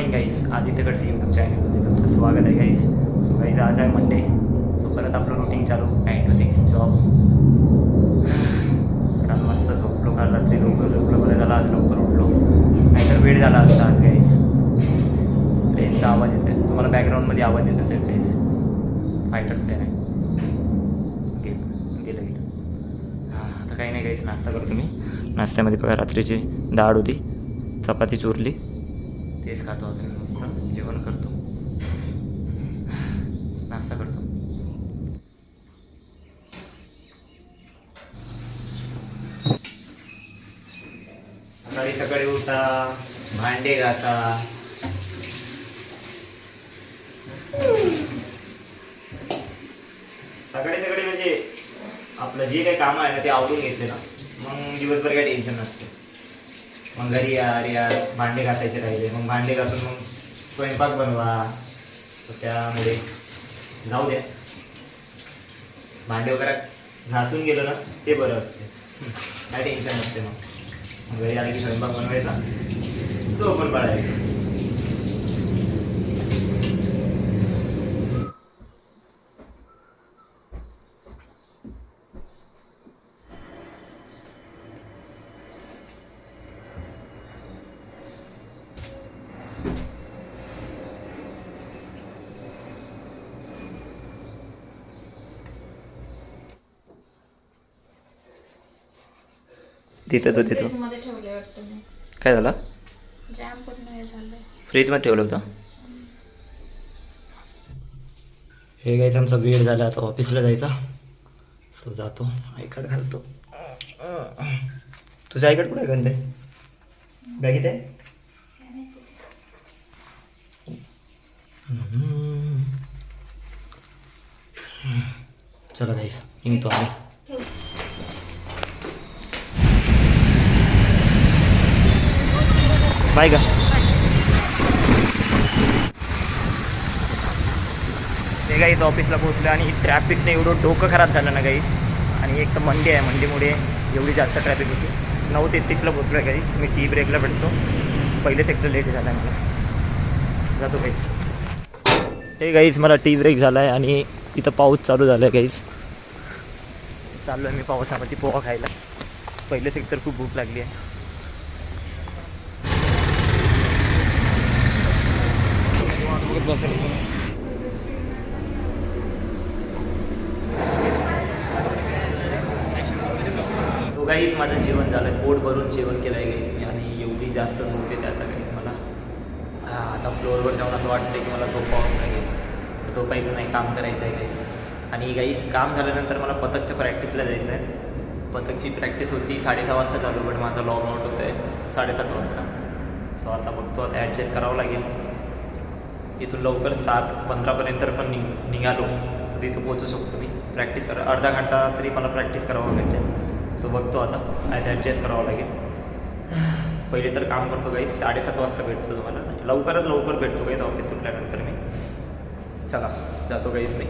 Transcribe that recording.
Morning गाईस आदित्यकडचे YouTube चॅनलमध्ये तुमचं स्वागत आहे गाईस सो गाईज आज आहे मंडे सो परत आपलं रुटीन चालू. नाईन टू सिक्स जॉब काल मस्त झोपलो काल रात्री लवकर झोपलो. बरं झालं आज लवकर उठलो. नाहीतर वेळ झाला असता आज गाईस ट्रेनचा आवाज येतो तुम्हाला बॅकग्राऊंडमध्ये आवाज येत असेल गाईस फायटर ट्रेन आहे. गेलं गेलं गेलं. हां आता काही नाही काहीच नाश्ता करतो मी नाश्त्यामध्ये बघा रात्रीची डाळ होती. चपाती चुरली. तेच खातो अजून मस्त. जेवण करतो. नाश्ता करतो. सकाळी सकाळी उठा भांडे घासा. सकाळी सकाळी म्हणजे आपलं जे काही कामं आहे ना ते आवडून घेतले ना. मग दिवसभर काही टेन्शन नसते. मग घरी या अरे या भांडे घासायचे राहिले. मग भांडे घासून मग स्वयंपाक बनवा. त्यामुळे जाऊ द्या. भांडे वगैरे घासून गेलं ना ते बरं असते. काय टेन्शन नसते मग. घरी आले की स्वयंपाक बनवायचा तो पण पडायचा तिथं. तो काय झालं? जॅम पूर्ण हे झालंय. फ्रीजमध्ये ठेवलं होतं? हे काय आमचा वेळ झाला. आता ऑफिसला जायचा. तो जातो. आय कार्ड घालतो. तुझं आय कार्ड कुठे आहे गंधे? बॅगेत आहे. चला जायचं निघतो आम्ही. बाय का ते इथं ऑफिसला पोहोचलं आणि ट्रॅफिकने एवढं डोकं खराब झालं ना काहीच आणि एक तर मंडे आहे मंडेमुळे एवढी जास्त ट्रॅफिक होती. नऊ तेहतीसला पोहोचलो आहे गाईस मी टी ब्रेकला भेटतो. पहिले सेक्टर लेट झाला आहे मला. जातो गाईस ते काहीच मला टी ब्रेक झाला आहे आणि इथं पाऊस चालू झाला आहे काहीच चाललो आहे मी पावसामध्ये पोहा खायला. पहिले सेक्टर खूप भूक लागली आहे. सो गाईज माझं जेवण झालं. पोट भरून जेवण केलं आहे गाईस मी आणि एवढी जास्त झोप येते आता मला. हां आता फ्लोअरवर जाऊन असं वाटतं की मला झोपावंच लागेल. झोपायचं नाही काम करायचं आहे गाईस आणि गाईस काम झाल्यानंतर मला पथकच्या प्रॅक्टिसला जायचं आहे पथकची प्रॅक्टिस होती साडेसहा वाजता चालू पण माझा लॉग आउट होतं आहे साडेसात वाजता. सो आता बघतो आता ॲडजस्ट करावं लागेल. इथून लवकर सात पंधरापर्यंत पण निघ निघालो. तर तिथं पोहोचू शकतो मी. प्रॅक्टिस करा. अर्धा घंटा तरी मला प्रॅक्टिस करावं लागेल. सो बघतो आता. आज ॲडजस्ट करावं लागेल. पहिले तर काम करतो काही साडेसात वाजता भेटतो तुम्हाला. लवकरात लवकर भेटतो गाईस ऑफिस सुटल्यानंतर मी. चला. जातो काहीच नाही